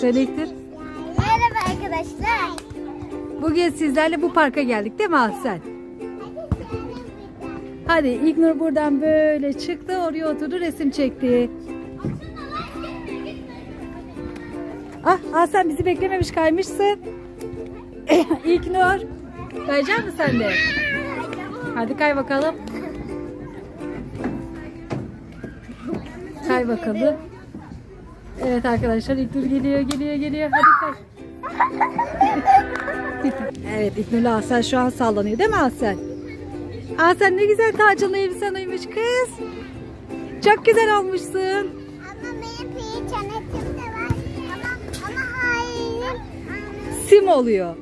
Selektir. Merhaba arkadaşlar. Bugün sizlerle bu parka geldik değil mi Ahsen? Hadi İlknur buradan böyle çıktı oraya oturdu resim çekti. Ah Ahsen bizi beklememiş kaymışsın. İlknur. Kayacak mısın sen de? Hadi kay bakalım. Kay bakalım. Evet arkadaşlar İlknur geliyor geliyor geliyor. Hadi kay. Evet İlknur'la Asel şu an sallanıyor değil mi Asel? Asel ne güzel tacınlı elbisen uymuş kız. Çok güzel olmuşsun. Ama benim de var. Ama, ama hayır. Sim oluyor.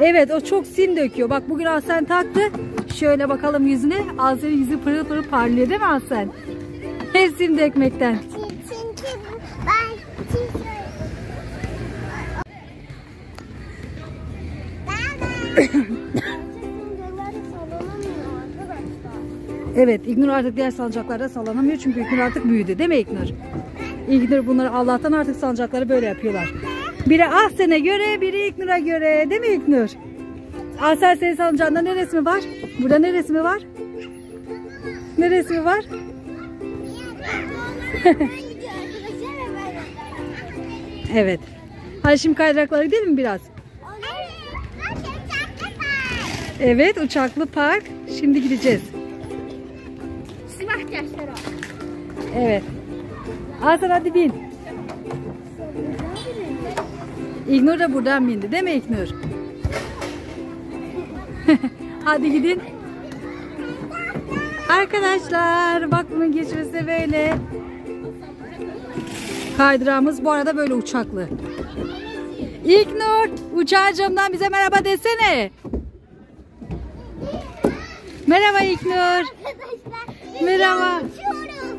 Evet o çok sim döküyor. Bak bugün Asel taktı. Şöyle bakalım yüzüne. Asel'in yüzü pırıl pırıl parlıyor değil mi Asel? Hep sim dökmekten. Evet İlknur artık diğer salıncaklarda sallanamıyor. Çünkü İlknur artık büyüdü değil mi İlknur? İlknur bunları Allah'tan artık salıncakları böyle yapıyorlar. Biri Ahsen'e göre, biri İlknur'a göre. Değil mi İlknur? Ahsen senin salıncağında ne resmi var? Burada ne resmi var? Ne resmi var? Evet. Hadi şimdi kaydıraklara gidelim mi biraz? Evet uçaklı park. Şimdi gideceğiz. Evet. Hasan hadi bin. İlknur da buradan bindi değil mi İlknur? hadi gidin. Arkadaşlar bak bunun geçmesi de böyle. Kaydırağımız bu arada böyle uçaklı. İlknur uçağın camından bize merhaba desene. Merhaba İlknur. Merhaba. Uçuyoruz.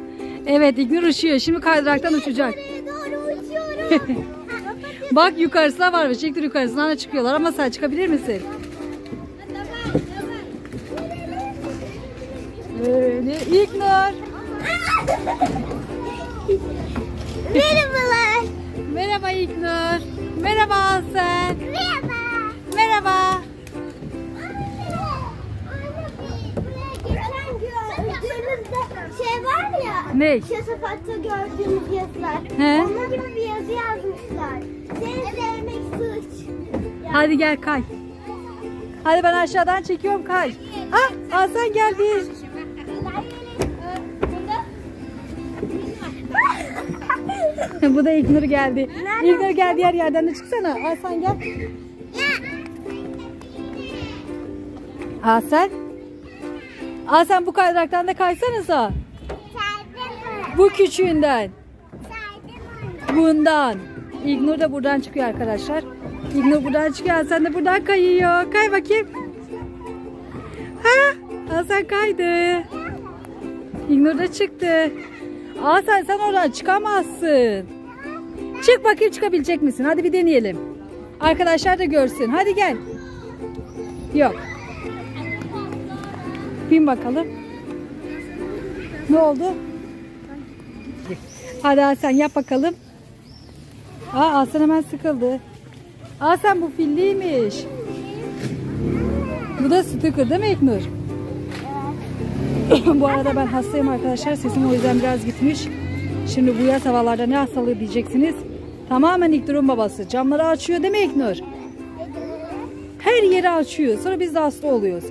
Evet İlknur uçuyor. Şimdi kaydıraktan uçacak. Doğru uçuyoruz. Bak yukarısına var. Çektir yukarısına da çıkıyorlar ama sen çıkabilir misin? Böyle İlknur. Merhabalar. Merhaba İlknur. Merhaba Asel. Merhaba. Merhaba. Var ya. Ne? Şatafat'ta gördüğümüz yazılar. He? Onun gibi bir yazı yazmışlar. Seni sevmek suç. Hadi gel kay. Hadi ben aşağıdan çekiyorum kay. Ah Asel geldi. Bu da İlknur geldi. İlknur gel diğer yerden de çıksana. Hasan gel. Hasan. Hasan bu kaydıraktan da kaysanıza. Bu küçüğünden. Bundan. İlknur da buradan çıkıyor arkadaşlar. İlknur buradan çıkıyor. Hasan da buradan kayıyor. Kay bakayım. Ha, Hasan kaydı. İlknur da çıktı. Hasan sen oradan çıkamazsın. Çık bakayım çıkabilecek misin? Hadi bir deneyelim. Arkadaşlar da görsün. Hadi gel. Yok. Bin bakalım. Ne oldu? Hadi Hasan yap bakalım. Aa Hasan hemen sıkıldı. Hasan bu filliymiş. Bu da sticker değil mi İknur? bu arada ben hastayım arkadaşlar. Sesim o yüzden biraz gitmiş. Şimdi bu yaz havalarda ne hastalığı diyeceksiniz. Tamamen İknur'un babası. Camları açıyor değil mi İknur? Her yeri açıyor. Sonra biz de hasta oluyoruz.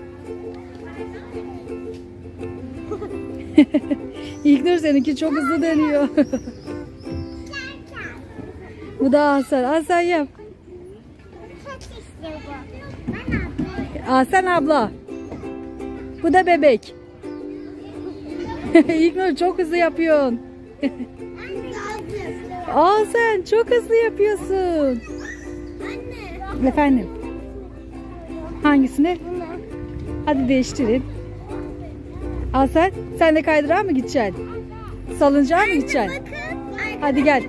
İlknur seninki çok hızlı dönüyor. bu da Hasan. Hasan yap. Hasan abla. Bu da bebek. İlknur çok hızlı yapıyorsun. Hasan çok hızlı yapıyorsun. Efendim. Hangisini? Hadi değiştirin. Hasan sen de kaydırağa mı gideceksin? Salıncağa mı gideceksin? Hadi gel.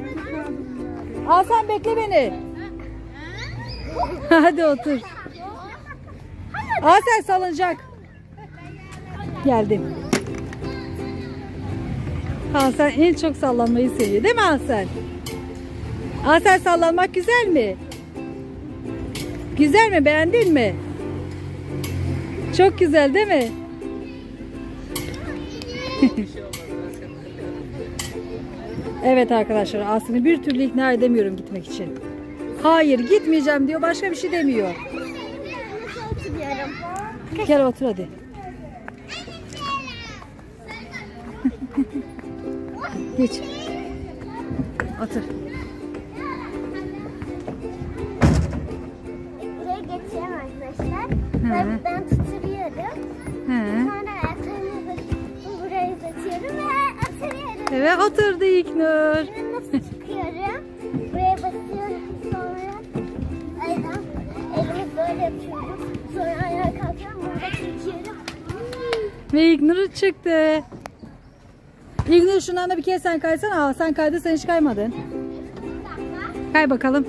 Hasan bekle beni. Hadi otur. Hasan salıncak. Geldim. Hasan en çok sallanmayı seviyor değil mi Hasan? Hasan sallanmak güzel mi? Güzel mi? Beğendin mi? Çok güzel değil mi? evet arkadaşlar Aslı'nı bir türlü ikna edemiyorum gitmek için. Hayır gitmeyeceğim diyor başka bir şey demiyor. Gel otur hadi. Geç. Otur. Evet oturdu İknur. Şimdi nasıl çıkıyorum? Buraya basıyorum sonra ayağım, elimi böyle yapıyorum. Sonra ayağa kalkıyorum burada çekiyorum. Ve İknur çıktı. İknur şundan da bir kez sen kaysana. Aa, sen kaydın sen hiç kaymadın. Kay bakalım.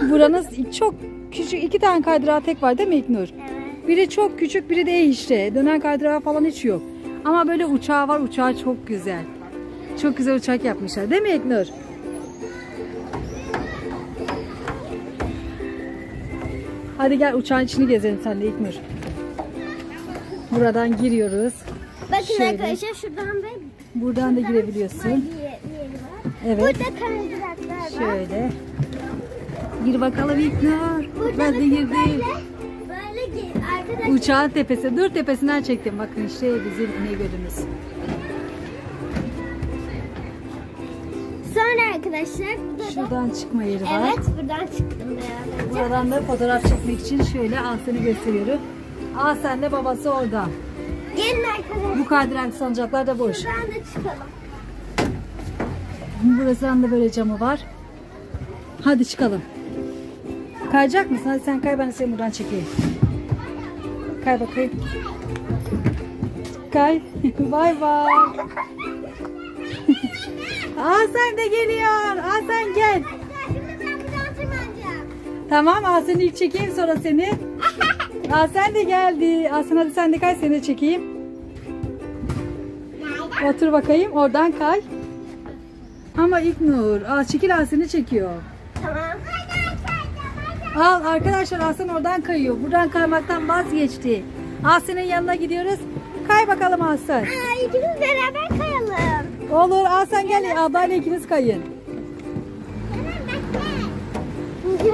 Buranın çok küçük iki tane kaydırağı tek var değil mi İknur? Evet. Biri çok küçük biri de işte. Dönen kaydırağı falan hiç yok. Ama böyle uçağı var. Uçağı çok güzel. Çok güzel uçak yapmışlar. Değil mi İknur? Hadi gel uçağın içini gezelim sen de İknur. Buradan giriyoruz. Bakın Şöyle. arkadaşlar şuradan da Buradan da girebiliyorsun. Evet. Burada kaydıraklar var. Şöyle. Gir bakalım İknur. Burada Ben de girdim. Böyle. Uçağın tepesi. Dur tepesinden çektim. Bakın işte bizim İnegöl'ümüz. Sonra arkadaşlar burada da Şuradan çıkma yeri var. Evet buradan çıktım beraberce. Buradan da fotoğraf çekmek için şöyle Asen'i gösteriyorum. Asen de babası orada. Gelin arkadaşlar. Bu kaydırak sancaklar da boş. Buradan da çıkalım. Burasının da böyle camı var. Hadi çıkalım. Kayacak mısın? Hadi sen kay ben de seni buradan çekeyim. Kay bakayım. Kay. bay bay. Asen de geliyor. Asen gel. Ben buradan tırmanacağım. Tamam Asen'i ilk çekeyim sonra seni. Asen de geldi. Asen hadi sen de kay seni de çekeyim. Otur bakayım oradan kay. Ama İlknur. Aa, çekil Asen'i çekiyor. Tamam. Al arkadaşlar Asen oradan kayıyor. Buradan kaymaktan vazgeçti. Asen'in yanına gidiyoruz. Kay bakalım Asen. Aa, ikimiz beraber kayalım. Olur Asen gel ablayla ikiniz kayın.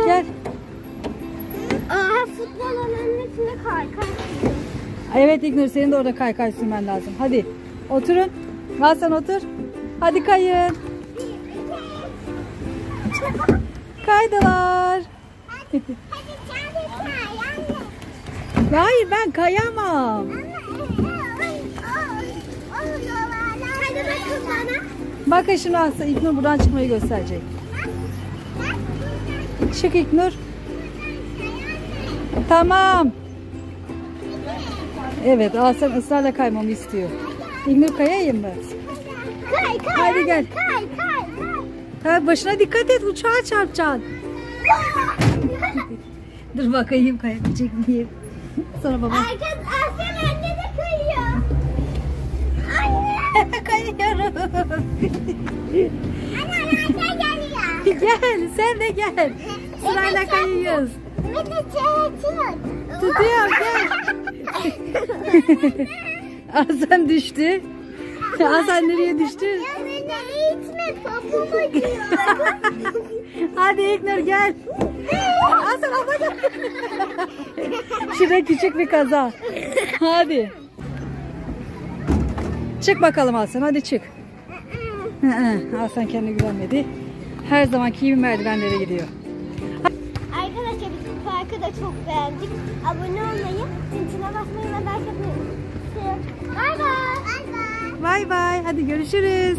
Gel. Aa, futbol alanının içinde kay kay. Evet İlknur senin de orada kay kay sürmen lazım. Hadi oturun. Hasan otur. Hadi kayın. Kaydılar. Hadi sen de kay anne. Hayır ben kayamam. Hadi bakın şimdi Hasan İlknur buradan çıkmayı gösterecek. Çık İlknur. Tamam. Evet Hasan ısrarla kaymamı istiyor. İlknur kayayım mı? Kay kay. Hadi gel. Kay kay kay. Ha, başına dikkat et uçağa çarpacaksın. Dur bakayım kayabilecek miyim? Sonra baba. Arkadaş Aslan anne de kayıyor. Anne. Kayıyorum. Anne anne geliyor. gel sen de gel. Sırayla kayıyoruz. Bir de çekiyor. Tutuyorum gel. Hasan düştü. Hasan nereye düştü? Ya beni eğitme popom acıyor. Hadi İlknur gel. Hasan abla gel. Şurada küçük bir kaza. Hadi. Çık bakalım Hasan hadi çık. Hasan kendine güvenmedi. Her zamanki gibi merdivenlere gidiyor. Arkadaşlar biz bu parkı da çok beğendik. Abone olmayı, zincire basmayı ve like atmayı unutmayın. Bay bay. Bay bay. Hadi görüşürüz.